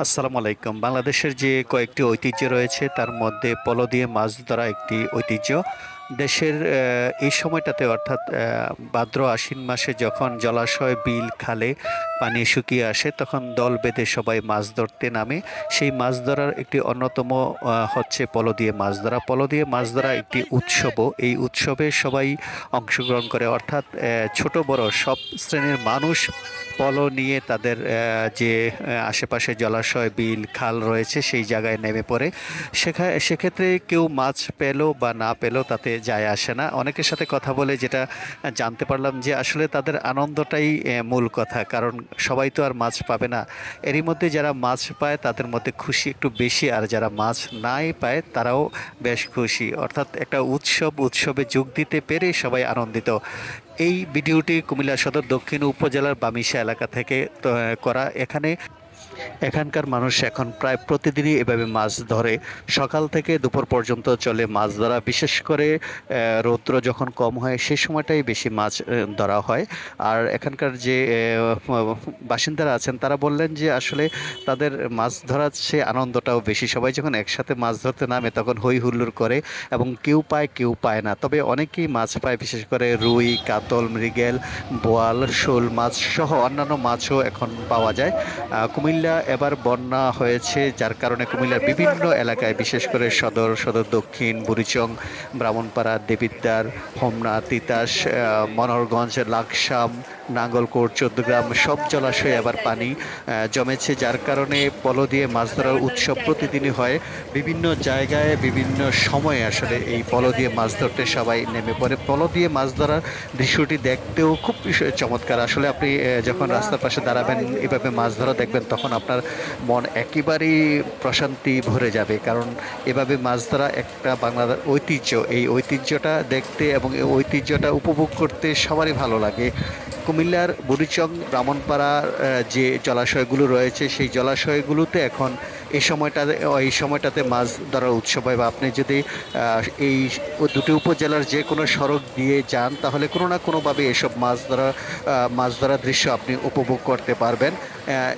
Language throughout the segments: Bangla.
আসসালামু আলাইকুম। বাংলাদেশের যে কয়েকটি ঐতিহ্য রয়েছে, তার মধ্যে পলো দিয়ে মাছ ধরা একটি ঐতিহ্য। দেশের এই সময়টাতে অর্থাৎ ভাদ্র আশ্বিন মাসে যখন জলাশয়, বিল খালে পানি শুকিয়ে আসে, তখন দল বেঁধে সবাই মাছ ধরতে নামে। সেই মাছ ধরার একটি অন্যতম হচ্ছে পলো দিয়ে মাছ ধরা। পলো দিয়ে মাছ ধরা একটি উৎসবও এই উৎসবে সবাই অংশগ্রহণ করে। অর্থাৎ ছোট, বড় সব শ্রেণির মানুষ পলো নিয়ে তাদের যে আশেপাশে জলাশয়, বিল, খাল রয়েছে, সেই জায়গায় নেমে পড়ে। সেখা, সেক্ষেত্রে কেউ মাছ পেল বা না পেল তাতে যায় আসে না। অনেকের সাথে কথা বলে যেটা জানতে পারলাম যে আসলে তাদের আনন্দটাই মূল কথা। কারণ সবাই তো আর মাছ পাবে না। এরই মধ্যে যারা মাছ পায়, তাদের মধ্যে খুশি একটু বেশি। আর যারা মাছ নাই পায়, তারাও বেশ খুশি। অর্থাৎ একটা উৎসব, উৎসবে যোগ দিতে পেরে সবাই আনন্দিত। এই ভিডিওটি কুমিল্লা সদর দক্ষিণ উপজেলার বামিশা এলাকা থেকে করা। এখানে এখানকার মানুষ এখন প্রায় প্রতিদিনই এভাবে মাছ ধরে। সকাল থেকে দুপুর পর্যন্ত চলে মাছ ধরা। বিশেষ করে রৌদ্র যখন কম হয় সেই সময়টাই বেশি মাছ ধরা হয়। আর এখানকার যে বাসিন্দারা আছেন তারা বললেন যে আসলে তাদের মাছ ধরার সে আনন্দটাও বেশি। সবাই যখন একসাথে মাছ ধরতে নামে তখন হই হুল্লোড় করে এবং কেউ পায় কেউ পায় না। তবে অনেকেই মাছ পায় বিশেষ করে রুই কাতল মৃগেল বোয়াল শোল মাছ সহ অন্যান্য মাছও এখন পাওয়া যায়। আহ, কুমিল্লা, এবার বন্যা হয়েছে, যার কারণে কুমিল্লার বিভিন্ন এলাকায়, বিশেষ করে সদর সদর দক্ষিণ, বুড়িচং, ব্রাহ্মণপাড়া, দেবিদ্বার, হোমনা, তিতাস মনোহরগঞ্জ, লাকসাম, নাঙ্গলকোট, চৌদ্দগ্রাম, সব জলাশয়ে এবার পানি জমেছে, যার কারণে পলো দিয়ে মাছ ধরার উৎসব প্রতিদিনই হয়। বিভিন্ন জায়গায়, বিভিন্ন সময়ে আসলে এই পলো দিয়ে মাছ ধরতে সবাই নেমে পড়ে। পলো দিয়ে মাছ ধরার দৃশ্যটি দেখতেও খুব চমৎকার। আসলে আপনি যখন রাস্তার পাশে দাঁড়াবেন, এভাবে মাছ ধরা দেখবেন, তখন আপনার মন একেবারেই প্রশান্তি ভরে যাবে। কারণ এভাবে মাছ ধরা একটা বাংলার ঐতিহ্য, এই ঐতিহ্যটা দেখতে এবং এই ঐতিহ্যটা উপভোগ করতে সবারই ভালো লাগে। কুমিল্লার বুড়িচং, ব্রাহ্মণপাড়ার যে জলাশয়গুলো রয়েছে, সেই জলাশয়গুলোতে এখন এই সময়টাতে এই সময়টাতে মাছ ধরার উৎসব হয় বা আপনি যদি এই দুটি উপজেলার যে কোনো সড়ক দিয়ে যান, তাহলে কোনো না কোনোভাবে এসব মাছ ধরা মাছ ধরার দৃশ্য আপনি উপভোগ করতে পারবেন।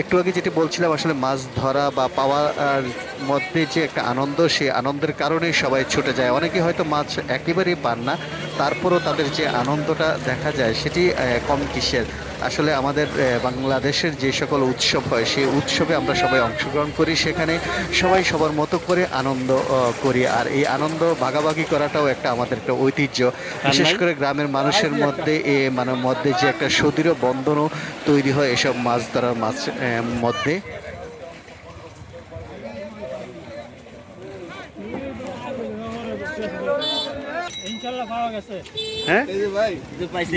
একটু আগে যেটি বলছিলাম, আসলে মাছ ধরা বা পাওয়ার মধ্যে যে একটা আনন্দ, সেই আনন্দের কারণেই সবাই ছুটে যায়। অনেকে হয়তো মাছ একেবারেই পান না তারপরও তাদের যে আনন্দটা দেখা যায় সেটি কম কিসের। আসলে আমাদের বাংলাদেশের যে সকল উৎসব হয় সেই উৎসবে আমরা সবাই অংশগ্রহণ করি সেখানে। সবাই সবার মতো করে আনন্দ করি। আর এই আনন্দ ভাগাভাগি করাটাও একটা আমাদের একটা ঐতিহ্য বিশেষ করে গ্রামের মানুষের মধ্যে এ মানে মধ্যে যে একটা সুদৃঢ় বন্ধনও তৈরি হয় এসব মাছ ধরার মাছ মধ্যে। হ্যাঁ? ভাই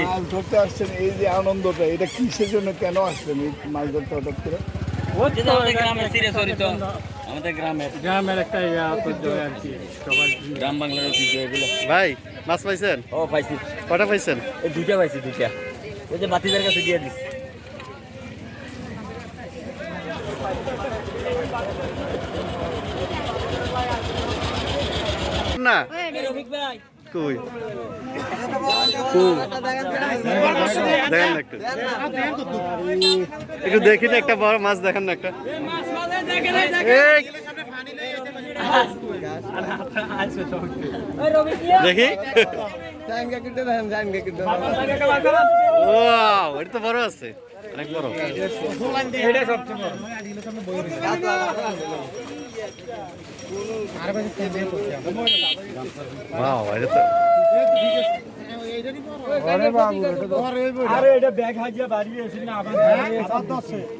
মাছ ধরতে আসছেন এই যে আনন্দটা এটা কিসের জন্য কেন আসছেন এই মাছ ধরতে হঠাৎ করে? ভাই মাছ পাইছেন? ও পাইছি। কটা পাইছেন? এই দুইটা পাইছি দুইটা। ওই যে বাতিদার কাছে দিয়ে দিস। না। কই? একটু দেখি না একটা বড় মাছ, দেখেন না একটা। দেখি। এটা তো বড় আছে। অনেক বড়। আরে এটা ব্যাগ হাজিয়া বাড়ি এসে না আবার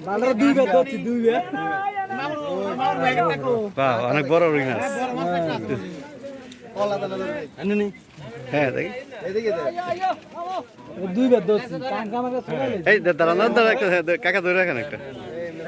ভালো দুই হচ্ছে দুই বাহ অনেক বড় মাছ হ্যাঁ দেখি। দুই এই দাঁড়ান দাঁড়ান একটা কাকা ধরে রাখেন একটা।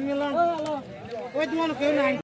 ছিল ভাই